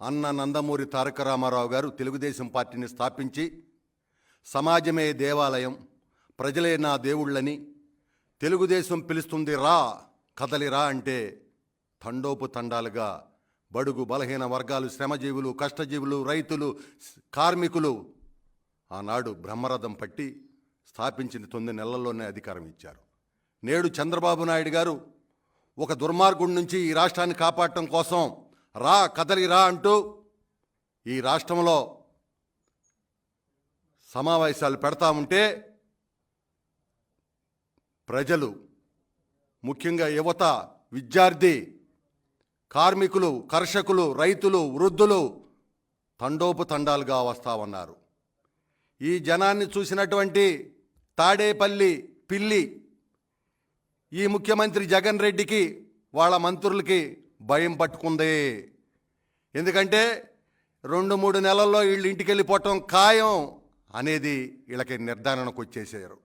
అన్న నందమూరి తారక రామారావు గారు తెలుగుదేశం పార్టీని స్థాపించి సమాజమే దేవాలయం ప్రజలే నా దేవుళ్ళని తెలుగుదేశం పిలుస్తుంది రా కదలిరా అంటే తండోపు తండాలుగా బడుగు బలహీన వర్గాలు శ్రమజీవులు కష్టజీవులు రైతులు కార్మికులు ఆనాడు బ్రహ్మరథం పట్టి స్థాపించిన తొమ్మిది నెలల్లోనే అధికారం ఇచ్చారు. నేడు చంద్రబాబు నాయుడు గారు ఒక దుర్మార్గుడి నుంచి ఈ రాష్ట్రాన్ని కాపాడటం కోసం రా కదలి రా అంటూ ఈ రాష్ట్రంలో సమావేశాలు పెడతా ఉంటే ప్రజలు ముఖ్యంగా యువత విద్యార్థి కార్మికులు కర్షకులు రైతులు వృద్ధులు తండోపు తండాలుగా వస్తామన్నారు ఈ జనాన్ని చూసినటువంటి తాడేపల్లి పిల్లి ఈ ముఖ్యమంత్రి జగన్ రెడ్డికి వాళ్ళ మంత్రులకి భయం పట్టుకుంది. ఎందుకంటే రెండు మూడు నెలల్లో వీళ్ళు ఇంటికి వెళ్ళిపోవటం ఖాయం అనేది వీళ్ళకి నిర్ధారణకు వచ్చేసారు.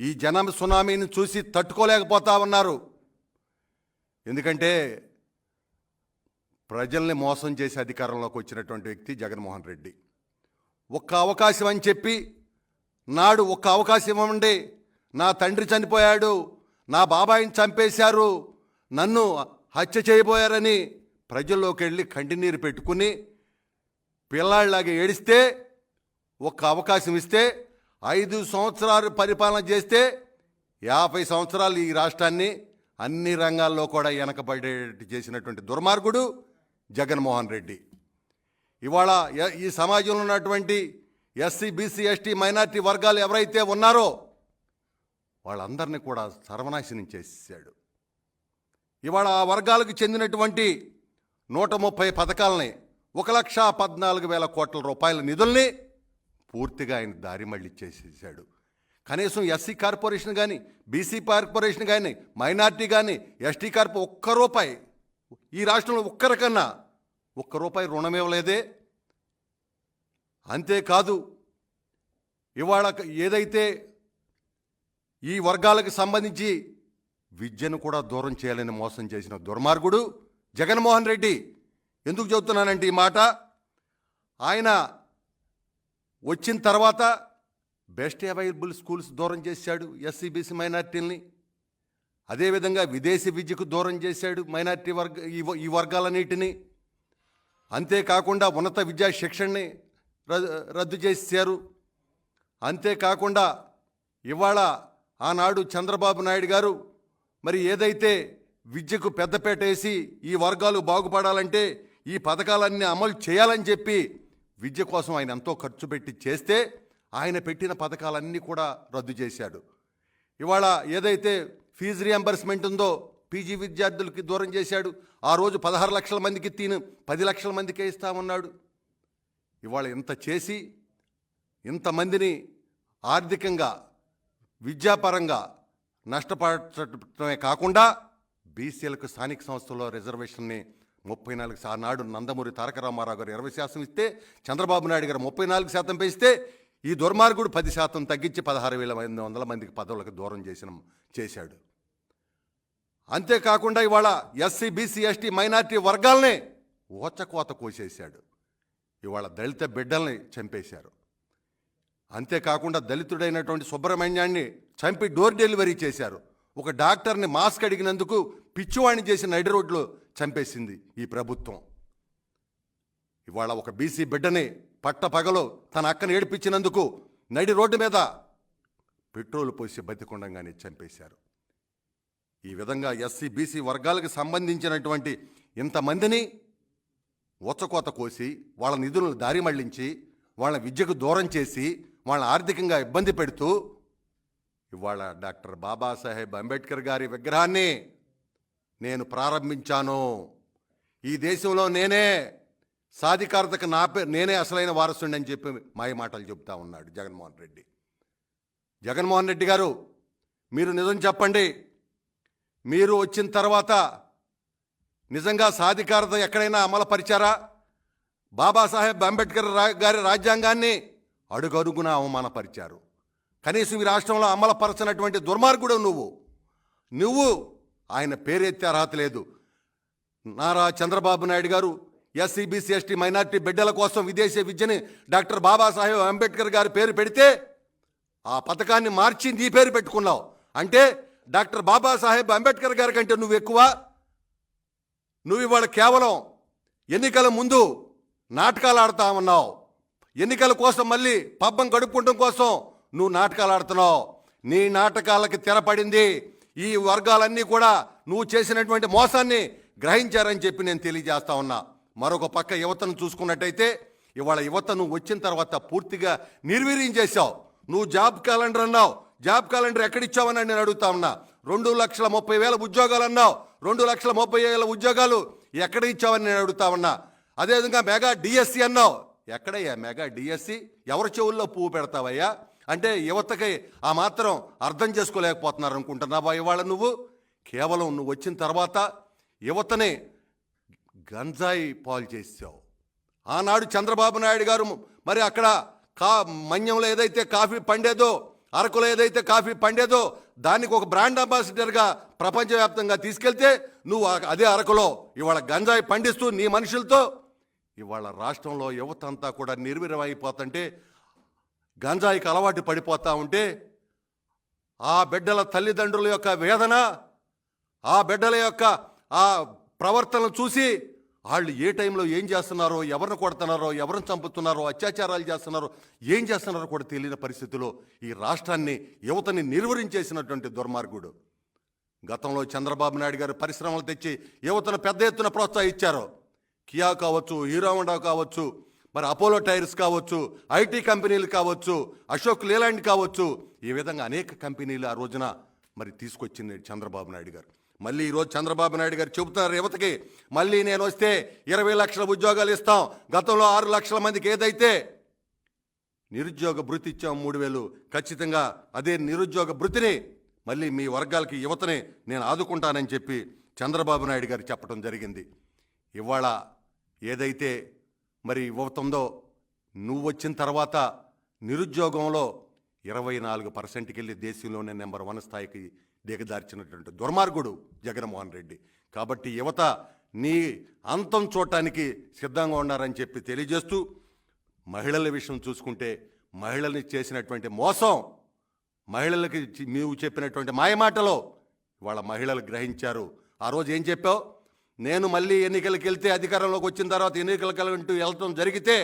ఈ జనం సునామీని చూసి తట్టుకోలేకపోతా ఉన్నారు ఎందుకంటే ప్రజల్ని మోసం చేసి అధికారంలోకి వచ్చినటువంటి వ్యక్తి జగన్మోహన్ రెడ్డి. ఒక్క అవకాశం అని చెప్పి నాడు ఒక్క అవకాశం ఇవ్వండి. నా తండ్రి చనిపోయాడు నా బాబాయిని చంపేశారు నన్ను హత్య చేయబోయారని ప్రజల్లోకి వెళ్ళి కంటినీరు పెట్టుకుని పిల్లాళ్ళలాగా ఏడిస్తే ఒక్క అవకాశం ఇస్తే ఐదు సంవత్సరాలు పరిపాలన చేస్తే యాభై సంవత్సరాలు ఈ రాష్ట్రాన్ని అన్ని రంగాల్లో కూడా వెనకబడేటట్టు చేసినటువంటి దుర్మార్గుడు జగన్మోహన్ రెడ్డి. ఇవాళ ఈ సమాజంలో ఉన్నటువంటి ఎస్సీ బీసీ ఎస్టీ మైనార్టీ వర్గాలు ఎవరైతే ఉన్నారో వాళ్ళందరినీ కూడా సర్వనాశనం చేశాడు. ఇవాళ ఆ వర్గాలకు చెందినటువంటి నూట ముప్పై పథకాలని ఒక లక్ష పద్నాలుగు వేల కోట్ల రూపాయల నిధుల్ని పూర్తిగా ఆయన దారి మళ్ళీ చేసేసాడు. కనీసం ఎస్సీ కార్పొరేషన్ కానీ బీసీ కార్పొరేషన్ కానీ మైనార్టీ కానీ ఎస్టీ కార్పొ ఒక్క రూపాయి ఈ రాష్ట్రంలో ఒక్కరికన్నా ఒక్క రూపాయి రుణం ఇవ్వలేదే. అంతేకాదు ఇవాళ ఏదైతే ఈ వర్గాలకు సంబంధించి విద్యను కూడా దూరం చేయాలని మోసం చేసిన దుర్మార్గుడు జగన్మోహన్ రెడ్డి. ఎందుకు చెబుతున్నానంటే ఈ మాట? ఆయన వచ్చిన తర్వాత బెస్ట్ అవైలబుల్ స్కూల్స్ దూరం చేశాడు ఎస్సీ బీసీ అదేవిధంగా విదేశీ విద్యకు దూరం చేశాడు మైనార్టీ వర్గ ఈ వర్గాలన్నిటిని. అంతేకాకుండా ఉన్నత విద్యా శిక్షణని రద్దు చేశారు. అంతేకాకుండా ఇవాళ ఆనాడు చంద్రబాబు నాయుడు గారు మరి ఏదైతే విద్యకు పెద్దపేట వేసి ఈ వర్గాలు బాగుపడాలంటే ఈ పథకాలన్నీ అమలు చేయాలని చెప్పి విద్య కోసం ఆయన ఎంతో ఖర్చు పెట్టి చేస్తే ఆయన పెట్టిన పథకాలన్నీ కూడా రద్దు చేశాడు. ఇవాళ ఏదైతే ఫీజు రియంబర్స్మెంట్ ఉందో పీజీ విద్యార్థులకి దూరం చేశాడు. ఆ రోజు పదహారు లక్షల మందికి తీను పది లక్షల మందికే ఇస్తామన్నాడు. ఇవాళ ఇంత చేసి ఇంతమందిని ఆర్థికంగా విద్యాపరంగా నష్టపడటమే కాకుండా బీసీలకు స్థానిక సంస్థల్లో రిజర్వేషన్ని ముప్పై నాలుగు శా- నాడు నందమూరి తారక రామారావు గారు ఇరవై శాతం ఇస్తే చంద్రబాబు నాయుడు గారు ముప్పై నాలుగు శాతం పెంచితే ఈ దుర్మార్గుడు పది శాతం తగ్గించి పదహారు వేల ఎనిమిది వందల మందికి పదవులకు దూరం చేసిన చేశాడు. అంతేకాకుండా ఇవాళ ఎస్సీ బీసీ ఎస్టీ మైనార్టీ వర్గాల్ని ఓచకోత కోసేశాడు. ఇవాళ దళిత బిడ్డల్ని చంపేశారు. అంతేకాకుండా దళితుడైనటువంటి సుబ్రహ్మణ్యాన్ని చంపి డోర్ డెలివరీ చేశారు. ఒక డాక్టర్ని మాస్క్ అడిగినందుకు పిచ్చివాణి చేసి నడి రోడ్లో చంపేసింది ఈ ప్రభుత్వం. ఇవాళ ఒక బీసీ బిడ్డని పట్టపగలో తన అక్కని ఏడిపించినందుకు నడి రోడ్డు మీద పెట్రోల్ పోసి బతికుండంగానే చంపేశారు. ఈ విధంగా ఎస్సీ బీసీ వర్గాలకు సంబంధించినటువంటి ఇంతమందిని ఉచ్చకోత కోసి వాళ్ళ నిధులను దారి మళ్ళించి వాళ్ళ విద్యకు దూరం చేసి వాళ్ళని ఆర్థికంగా ఇబ్బంది పెడుతూ ఇవాళ డాక్టర్ బాబాసాహెబ్ అంబేద్కర్ గారి విగ్రహాన్ని నేను ప్రారంభించాను. ఈ దేశంలో నేనే సాధికారతకు నా పే నేనే అసలైన వారసుని అని చెప్పి మాయ మాటలు చెబుతా ఉన్నాడు జగన్మోహన్ రెడ్డి. జగన్మోహన్ రెడ్డి గారు మీరు నిజం చెప్పండి. మీరు వచ్చిన తర్వాత నిజంగా సాధికారత ఎక్కడైనా అమలుపరిచారా బాబాసాహెబ్ అంబేద్కర్ రా- గారి రాజ్యాంగాన్ని అడుగడుగున అవమానపరిచారు. కనీసం ఈ రాష్ట్రంలో అమలపరచినటువంటి దుర్మార్గుడు నువ్వు. నువ్వు ఆయన పేరెత్తే అర్హత లేదు. నారా చంద్రబాబు నాయుడు గారు ఎస్సీ బీసీ ఎస్టీ మైనార్టీ బిడ్డల కోసం విదేశీ విద్యని డాక్టర్ బాబాసాహెబ్ అంబేద్కర్ గారి పేరు పెడితే ఆ పథకాన్ని మార్చి నీ పేరు పెట్టుకున్నావు. అంటే డాక్టర్ బాబాసాహెబ్ అంబేద్కర్ గారి కంటే నువ్వు ఎక్కువ. నువ్వు ఇవాళ కేవలం ఎన్నికల ముందు నాటకాలు ఆడుతా ఉన్నావు. ఎన్నికల కోసం మళ్ళీ పబ్బం గడుపుకోవడం కోసం నువ్వు నాటకాలు ఆడుతున్నావు. నీ నాటకాలకి తెరపడింది. ఈ వర్గాలన్నీ కూడా నువ్వు చేసినటువంటి మోసాన్ని గ్రహించారని చెప్పి నేను తెలియజేస్తా ఉన్నా. మరొక పక్క యువతను చూసుకున్నట్టయితే ఇవాళ యువత నువ్వు వచ్చిన తర్వాత పూర్తిగా నిర్వీర్యం చేశావు. నువ్వు జాబ్ క్యాలెండర్ అన్నావు. జాబ్ క్యాలెండర్ ఎక్కడిచ్చావని నేను అడుగుతా ఉన్నా. రెండు లక్షల ముప్పై వేల ఉద్యోగాలు అన్నావు. రెండు లక్షల ముప్పై వేల ఉద్యోగాలు ఎక్కడ ఇచ్చావని నేను అడుగుతా ఉన్నా. అదేవిధంగా మెగా డిఎస్సి అన్నావు. ఎక్కడయ్యా మెగా డిఎస్సి? ఎవరి చెవుల్లో పువ్వు పెడతావయ్యా? అంటే యువతకి ఆ మాత్రం అర్థం చేసుకోలేకపోతున్నారు అనుకుంటున్నావా ఇవాళ నువ్వు? కేవలం నువ్వు వచ్చిన తర్వాత యువతని గంజాయి పాలు చేసావు. ఆనాడు చంద్రబాబు నాయుడు గారు మరి అక్కడ కా మన్యంలో ఏదైతే కాఫీ పండేదో అరకులో ఏదైతే కాఫీ పండేదో దానికి ఒక బ్రాండ్ అంబాసిడర్గా ప్రపంచవ్యాప్తంగా తీసుకెళ్తే నువ్వు అదే అరకులో ఇవాళ గంజాయి పండిస్తూ నీ మనుషులతో ఇవాళ రాష్ట్రంలో యువత అంతా కూడా నిర్వీరమైపోతుంటే అయిపోతుంటే గంజాయికి అలవాటు పడిపోతా ఉంటే ఆ బిడ్డల తల్లిదండ్రుల యొక్క వేదన ఆ బిడ్డల యొక్క ఆ ప్రవర్తనలు చూసి వాళ్ళు ఏ టైంలో ఏం చేస్తున్నారో ఎవరిని కొడుతున్నారో ఎవరిని చంపుతున్నారో అత్యాచారాలు చేస్తున్నారో ఏం చేస్తున్నారో కూడా తెలియని పరిస్థితిలో ఈ రాష్ట్రాన్ని యువతని నిర్వహించేసినటువంటి దుర్మార్గుడు. గతంలో చంద్రబాబు నాయుడు గారు పరిశ్రమలు తెచ్చి యువతను పెద్ద ఎత్తున ప్రోత్సహించారు. కియా కావచ్చు హీరో హోండా కావచ్చు మరి అపోలో టైర్స్ కావచ్చు ఐటీ కంపెనీలు కావచ్చు అశోక్ లేలాండ్ కావచ్చు ఈ విధంగా అనేక కంపెనీలు ఆ రోజున మరి తీసుకొచ్చింది చంద్రబాబు నాయుడు గారు. మళ్ళీ ఈరోజు చంద్రబాబు నాయుడు గారు చెబుతున్నారు యువతకి మళ్ళీ నేను వస్తే ఇరవై లక్షల ఉద్యోగాలు ఇస్తాం గతంలో ఆరు లక్షల మందికి ఏదైతే నిరుద్యోగ భృతి ఇచ్చాం మూడు వేలు ఖచ్చితంగా అదే నిరుద్యోగ భృతిని మళ్ళీ మీ వర్గాలకి యువతని నేను ఆదుకుంటానని చెప్పి చంద్రబాబు నాయుడు గారు చెప్పడం జరిగింది. ఇవాళ ఏదైతే మరి ఇవ్వతుందో నువ్వు వచ్చిన తర్వాత నిరుద్యోగంలో ఇరవై నాలుగు పర్సెంట్కి వెళ్ళి దేశంలోనే నెంబర్ వన్ స్థాయికి దిగదార్చినటువంటి దుర్మార్గుడు జగన్మోహన్ రెడ్డి. కాబట్టి యువత నీ అంతం చూడటానికి సిద్ధంగా ఉన్నారని చెప్పి తెలియజేస్తూ మహిళల విషయం చూసుకుంటే మహిళల్ని చేసినటువంటి మోసం మహిళలకి నీవు చెప్పినటువంటి మాయమాటలో వాళ్ళ మహిళలు గ్రహించారు. ఆ రోజు ఏం చెప్పావు? నేను మళ్ళీ ఎన్నికలకు వెళ్తే అధికారంలోకి వచ్చిన తర్వాత ఎన్నికలకు అంటూ వెళ్ళటం జరిగితే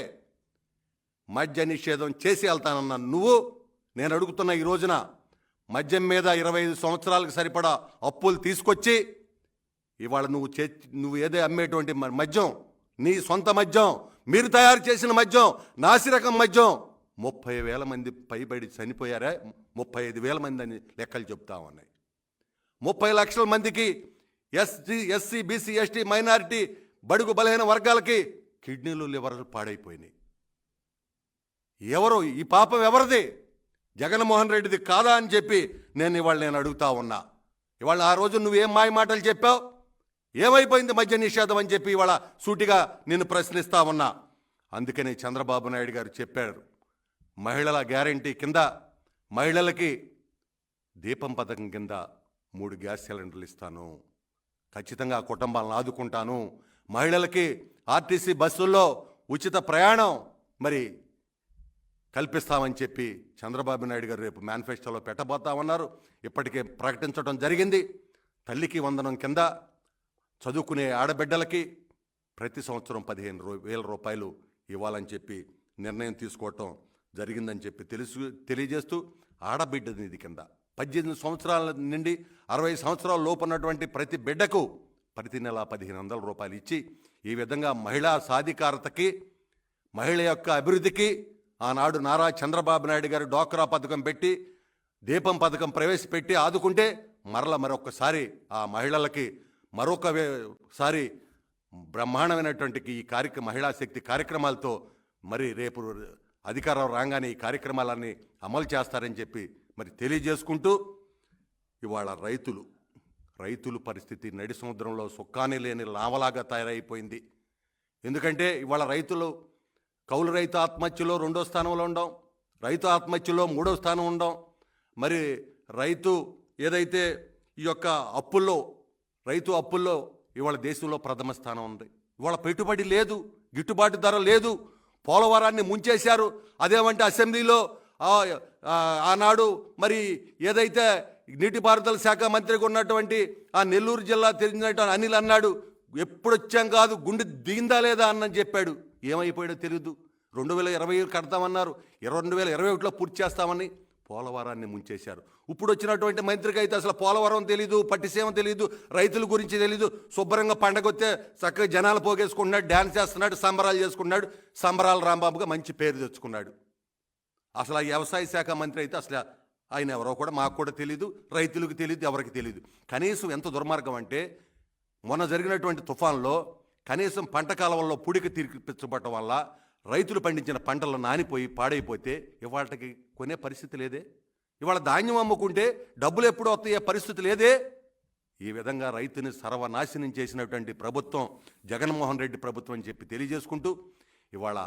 మద్య నిషేధం చేసి వెళ్తానన్న నువ్వు నేను అడుగుతున్న ఈ రోజున మద్యం మీద ఇరవై ఐదు సంవత్సరాలకు సరిపడా అప్పులు తీసుకొచ్చి ఇవాళ నువ్వు చే నువ్వు ఏదే అమ్మేటువంటి మ- మద్యం నీ సొంత మద్యం మీరు తయారు చేసిన మద్యం నాసిరకం మద్యం ముప్పై వేల మంది పైబడి చనిపోయారే ముప్పై ఐదు వేల మంది అని లెక్కలు చెప్తా ఉన్నాయి. ముప్పై లక్షల మందికి ST SC BC ST minority బడుగు బలహీన వర్గాలకి కిడ్నీలు లివర్లు పాడైపోయినాయి. ఎవరు? ఈ పాపం ఎవరిది? జగన్మోహన్ రెడ్డిది కాదా అని చెప్పి నేను ఇవాళ నేను అడుగుతా ఉన్నా. ఇవాళ ఆ రోజు నువ్వేం మాయ మాటలు చెప్పావు? ఏమైపోయింది మద్య నిషేధం అని చెప్పి ఇవాళ సూటిగా నేను ప్రశ్నిస్తా ఉన్నా. అందుకని చంద్రబాబు నాయుడు గారు చెప్పారు మహిళల గ్యారంటీ కింద మహిళలకి దీపం పథకం కింద మూడు గ్యాస్ సిలిండర్లు ఇస్తాను. ఖచ్చితంగా కుటుంబాలను ఆదుకుంటాను. మహిళలకి ఆర్టీసీ బస్సుల్లో ఉచిత ప్రయాణం మరి కల్పిస్తామని చెప్పి చంద్రబాబు నాయుడు గారు రేపు మేనిఫెస్టోలో పెట్టబోతా ఉన్నారు ఇప్పటికే ప్రకటించడం జరిగింది. తల్లికి వందనం కింద చదువుకునే ఆడబిడ్డలకి ప్రతి సంవత్సరం పదిహేను రూ వేల రూపాయలు ఇవ్వాలని చెప్పి నిర్ణయం తీసుకోవటం జరిగిందని చెప్పి తెలుసు తెలియజేస్తూ ఆడబిడ్డ నిధి కింద పద్దెనిమిది సంవత్సరాల నుండి అరవై సంవత్సరాల లోపు ఉన్నటువంటి ప్రతి బిడ్డకు ప్రతి నెల పదిహేను వందల రూపాయలు ఇచ్చి ఈ విధంగా మహిళా సాధికారతకి మహిళ యొక్క అభివృద్ధికి ఆనాడు నారా చంద్రబాబు నాయుడు గారు డోక్రా పథకం పెట్టి దీపం పథకం ప్రవేశపెట్టి ఆదుకుంటే మరల మరొకసారి ఆ మహిళలకి మరొక సారి బ్రహ్మాండమైనటువంటి ఈ కార్యక్రమ మహిళా శక్తి కార్యక్రమాలతో మరి రేపు అధికారం రాగానే ఈ కార్యక్రమాలన్నీ అమలు చేస్తారని చెప్పి మరి తెలియజేసుకుంటూ ఇవాళ రైతులు రైతుల పరిస్థితి నడి సముద్రంలో సుక్కాని లేని లావలాగా తయారైపోయింది. ఎందుకంటే ఇవాళ రైతులు కౌలు రైతు ఆత్మహత్యలో రెండో స్థానంలో ఉండం రైతు ఆత్మహత్యలో మూడో స్థానం ఉండం మరి రైతు ఏదైతే ఈ యొక్క అప్పుల్లో రైతు అప్పుల్లో ఇవాళ దేశంలో ప్రథమ స్థానం ఉంది. ఇవాళ పెట్టుబడి లేదు గిట్టుబాటు ధర లేదు పోలవరాన్ని ముంచేశారు అదేమంటే అసెంబ్లీలో ఆనాడు మరి ఏదైతే నీటిపారుదల శాఖ మంత్రిగా ఉన్నటువంటి ఆ నెల్లూరు జిల్లా తెలిసినట్టు అనిల్ అన్నాడు ఎప్పుడొచ్చాం కాదు గుండె దిగిందా లేదా? అన్నని చెప్పాడు. ఏమైపోయాడో తెలియదు రెండు వేల ఇరవై కడతామన్నారు. ఇరవై రెండు వేల ఇరవై ఒకటిలో పూర్తి చేస్తామని పోలవరాన్ని ముంచేశారు. ఇప్పుడు వచ్చినటువంటి మంత్రికి అయితే అసలు పోలవరం తెలీదు పట్టిసీమ తెలీదు రైతుల గురించి తెలీదు. శుభ్రంగా పండగ వస్తే చక్కగా జనాలు పోగేసుకుంటున్నాడు డ్యాన్స్ చేస్తున్నాడు సంబరాలు చేసుకున్నాడు సంబరాల రాంబాబుగా మంచి పేరు తెచ్చుకున్నాడు. అసలు ఆ వ్యవసాయ శాఖ మంత్రి అయితే అసలు ఆయన ఎవరో కూడా మాకు కూడా తెలియదు రైతులకు తెలియదు ఎవరికి తెలియదు కనీసం ఎంత దుర్మార్గం అంటే మొన్న జరిగినటువంటి తుఫాన్లో కనీసం పంట కాలంలో పుడికి తీర్పిచ్చబడటం వల్ల రైతులు పండించిన పంటలు నానిపోయి పాడైపోతే ఇవాళకి కొనే పరిస్థితి లేదే. ఇవాళ ధాన్యం అమ్ముకుంటే డబ్బులు ఎప్పుడు వస్తాయే పరిస్థితి లేదే. ఈ విధంగా రైతుని సర్వనాశనం చేసినటువంటి ప్రభుత్వం జగన్మోహన్ రెడ్డి ప్రభుత్వం అని చెప్పి తెలియజేసుకుంటూ ఇవాళ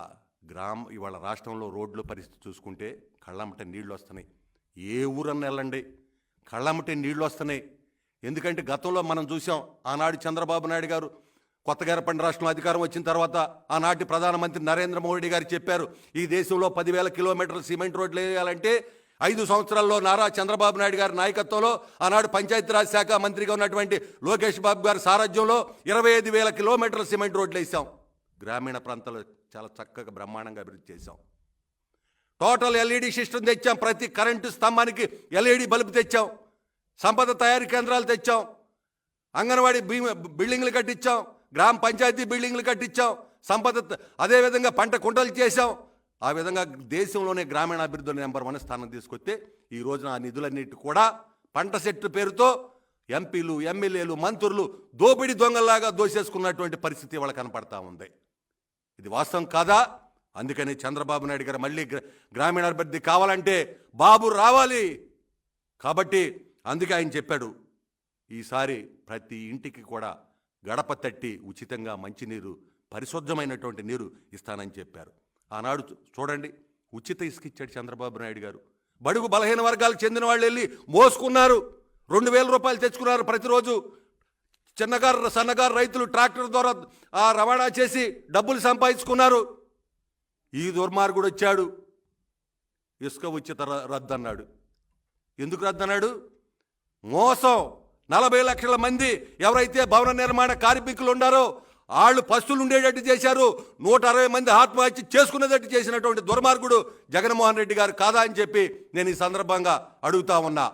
గ్రామ ఇవాళ రాష్ట్రంలో రోడ్ల పరిస్థితి చూసుకుంటే కళ్ళమ్మట నీళ్ళు వస్తున్నాయి ఏ ఊరన్నా వెళ్ళండి. కళ్ళమ్మటే నీళ్ళు వస్తున్నాయి ఎందుకంటే గతంలో మనం చూసాం ఆనాడు చంద్రబాబు నాయుడు గారు కొత్తగారపండి రాష్ట్రం అధికారం వచ్చిన తర్వాత ఆనాటి ప్రధానమంత్రి నరేంద్ర మోడీ గారు చెప్పారు ఈ దేశంలో పదివేల కిలోమీటర్ల సిమెంట్ రోడ్లు వేయాలంటే ఐదు సంవత్సరాల్లో నారా చంద్రబాబు నాయుడు గారి నాయకత్వంలో ఆనాడు పంచాయతీరాజ్ శాఖ మంత్రిగా ఉన్నటువంటి లోకేష్ బాబు గారి సారథ్యంలో ఇరవై ఐదు వేల కిలోమీటర్ల సిమెంట్ రోడ్లు వేసాం. గ్రామీణ ప్రాంతాల్లో చాలా చక్కగా బ్రహ్మాండంగా అభివృద్ధి చేశాం. టోటల్ ఎల్ఈడి సిస్టమ్ తెచ్చాం. ప్రతి కరెంటు స్తంభానికి ఎల్ఈడి బల్బు తెచ్చాం. సంపద తయారీ కేంద్రాలు తెచ్చాం. అంగన్వాడీ బీ- బిల్డింగ్లు కట్టించాం. గ్రామ పంచాయతీ బిల్డింగ్లు కట్టించాం. సంపద అదేవిధంగా పంట కుంటలు చేశాం. ఆ విధంగా దేశంలోనే గ్రామీణాభివృద్ధి నెంబర్ వన్ స్థానం తీసుకొస్తే ఈ రోజున ఆ నిధులన్నిటి కూడా పంట సెట్టు పేరుతో ఎంపీలు ఎమ్మెల్యేలు మంత్రులు దోపిడీ దొంగల్లాగా దోసేసుకున్నటువంటి పరిస్థితి వాళ్ళ కనపడతా ఉంది. ఇది వాస్తవం కాదా? అందుకని చంద్రబాబు నాయుడు గారు మళ్ళీ గ్రామీణాభివృద్ధి కావాలంటే బాబు రావాలి. కాబట్టి అందుకే ఆయన చెప్పాడు ఈసారి ప్రతి ఇంటికి కూడా గడప తట్టి ఉచితంగా మంచినీరు పరిశుద్ధమైనటువంటి నీరు ఇస్తానని చెప్పారు. ఆనాడు చూ- చూడండి ఉచిత ఇసుక ఇచ్చాడు చంద్రబాబు నాయుడు గారు. బడుగు బలహీన వర్గాలకు చెందిన వాళ్ళు వెళ్ళి మోసుకున్నారు. రెండు వేల రూపాయలు తెచ్చుకున్నారు ప్రతిరోజు. చిన్నగారు సన్నగారు రైతులు ట్రాక్టర్ ద్వారా ఆ రవాణా చేసి డబ్బులు సంపాదించుకున్నారు. ఈ దుర్మార్గుడు వచ్చాడు. ఇసుక ఉచిత రద్దన్నాడు రద్దు అన్నాడు. ఎందుకు రద్దు అన్నాడు? మోసం. నలభై లక్షల మంది ఎవరైతే భవన నిర్మాణ కార్మికులు ఉన్నారో వాళ్ళు పస్తులు ఉండేటట్టు చేశారు. నూట అరవై మంది ఆత్మహత్య చేసుకునేటట్టు చేసినటువంటి దుర్మార్గుడు జగన్మోహన్ రెడ్డి గారు కాదా అని చెప్పి నేను ఈ సందర్భంగా అడుగుతా ఉన్నా.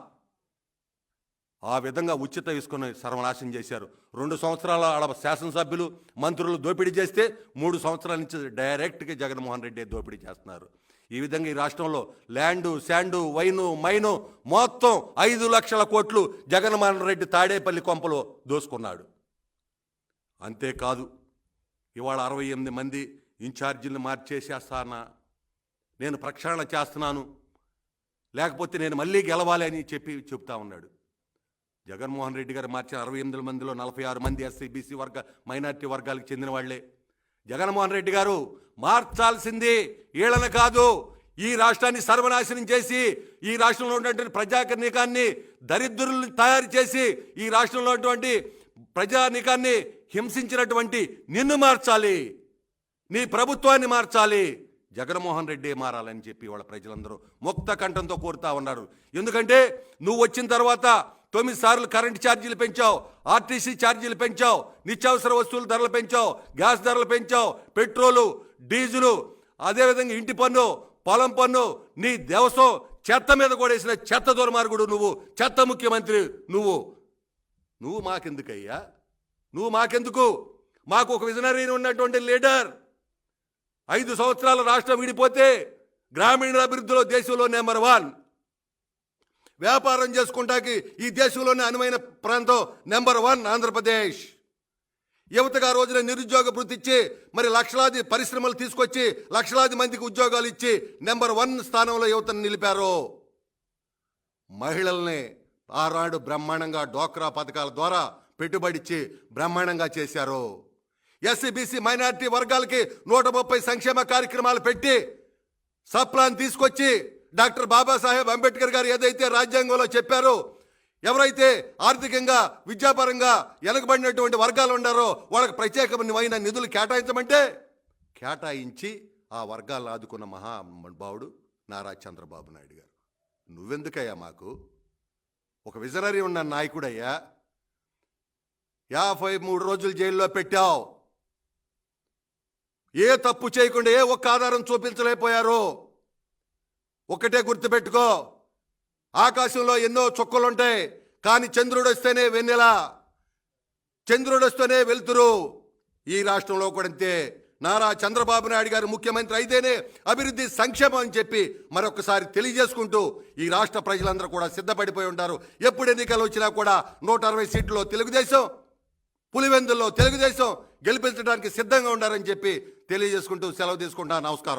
ఆ విధంగా ఉచిత ఇసుకను సర్వనాశనం చేశారు. రెండు సంవత్సరాల ఆడ శాసనసభ్యులు మంత్రులు దోపిడీ చేస్తే మూడు సంవత్సరాల నుంచి డైరెక్ట్గా జగన్మోహన్ రెడ్డి దోపిడీ చేస్తున్నారు. ఈ విధంగా ఈ రాష్ట్రంలో ల్యాండు శాండు వైను మైను మొత్తం ఐదు లక్షల కోట్లు జగన్మోహన్ రెడ్డి తాడేపల్లి కొంపలో దోసుకున్నాడు. అంతేకాదు ఇవాళ అరవై ఎనిమిది మంది ఇన్ఛార్జీలను మార్చేసేస్తానా? నేను ప్రక్షాళన చేస్తున్నాను. లేకపోతే నేను మళ్ళీ గెలవాలి అని చెప్పి చెప్తా ఉన్నాడు. జగన్మోహన్ రెడ్డి గారు మార్చిన అరవై ఎనిమిది మందిలో నలభై ఆరు మంది ఎస్సీ బీసీ వర్గ మైనార్టీ వర్గాలకు చెందిన వాళ్ళే జగన్మోహన్ రెడ్డి గారు మార్చాల్సింది ఈళ్ళన కాదు ఈ రాష్ట్రాన్ని సర్వనాశనం చేసి ఈ రాష్ట్రంలో ఉన్నటువంటి ప్రజానీకాన్ని దరిద్రులను తయారు చేసి ఈ రాష్ట్రంలో ఉన్నటువంటి ప్రజానీకాన్ని హింసించినటువంటి నిన్ను మార్చాలి. నీ ప్రభుత్వాన్ని మార్చాలి. జగన్మోహన్ రెడ్డి మారాలని చెప్పి వాళ్ళ ప్రజలందరూ ముక్త కంఠంతో కోరుతా ఉన్నారు. ఎందుకంటే నువ్వు వచ్చిన తర్వాత తొమ్మిది సార్లు కరెంటు ఛార్జీలు పెంచావు ఆర్టీసీ ఛార్జీలు పెంచావు నిత్యావసర వస్తువుల ధరలు పెంచావు గ్యాస్ ధరలు పెంచావు పెట్రోలు డీజిలు అదేవిధంగా ఇంటి పన్ను పొలం పన్ను నీ దేవసం చెత్త మీద కూడా వేసిన చెత్త దుర్మార్గుడు నువ్వు చెత్త ముఖ్యమంత్రి నువ్వు. నువ్వు మాకెందుకయ్యా? నువ్వు మాకెందుకు? మాకు ఒక విజనరీ ఉన్నటువంటి లీడర్. ఐదు సంవత్సరాల రాష్ట్రం విడిపోతే గ్రామీణ అభివృద్ధిలో దేశంలో నెంబర్ వన్ వ్యాపారం చేసుకుంటాకి ఈ దేశంలోనే అనువైన ప్రాంతం నెంబర్ వన్ ఆంధ్రప్రదేశ్. యువతగా ఆ రోజున నిరుద్యోగ వృత్తి ఇచ్చి మరి లక్షలాది పరిశ్రమలు తీసుకొచ్చి లక్షలాది మందికి ఉద్యోగాలు ఇచ్చి నెంబర్ వన్ స్థానంలో యువతను నిలిపారు. మహిళల్ని ఆనాడు బ్రహ్మాండంగా డోక్రా పథకాల ద్వారా పెట్టుబడిచ్చి బ్రహ్మాండంగా చేశారు. ఎస్సీ బీసీ మైనారిటీ వర్గాలకి నూట ముప్పై సంక్షేమ కార్యక్రమాలు పెట్టి సప్లాన్ తీసుకొచ్చి డాక్టర్ బాబాసాహెబ్ అంబేద్కర్ గారు ఏదైతే రాజ్యాంగంలో చెప్పారో ఎవరైతే ఆర్థికంగా విద్యాపరంగా వెనకబడినటువంటి వర్గాలు ఉన్నారో వాళ్ళకి ప్రత్యేకమైన నిధులు కేటాయించమంటే కేటాయించి ఆ వర్గాలను ఆదుకున్న మహానుభావుడు నారా చంద్రబాబు నాయుడు గారు. నువ్వెందుకయ్యా మాకు? ఒక విజనరీ ఉన్న నాయకుడయ్యా. యాభై మూడు రోజులు జైల్లో పెట్టావు. ఏ తప్పు చేయకుండా ఏ ఒక్క ఆధారం చూపించలేకపోయారు ఒకటే గుర్తుపెట్టుకో. ఆకాశంలో ఎన్నో చుక్కలుంటాయి కానీ చంద్రుడు వస్తేనే వెన్నెల చంద్రుడు వస్తేనే వెళ్తురు ఈ రాష్ట్రంలో కూడా అంతే. నారా చంద్రబాబు నాయుడు గారు ముఖ్యమంత్రి అయితేనే అభివృద్ధి సంక్షేమం అని చెప్పి మరొకసారి తెలియజేసుకుంటూ ఈ రాష్ట్ర ప్రజలందరూ కూడా సిద్ధపడిపోయి ఉంటారు. ఎప్పుడు ఎన్నికలు వచ్చినా కూడా నూట అరవై సీట్లలో తెలుగుదేశం పులివెందుల్లో తెలుగుదేశం గెలిపించడానికి సిద్ధంగా ఉండారని చెప్పి తెలియజేసుకుంటూ సెలవు తీసుకుంటా. నమస్కారం.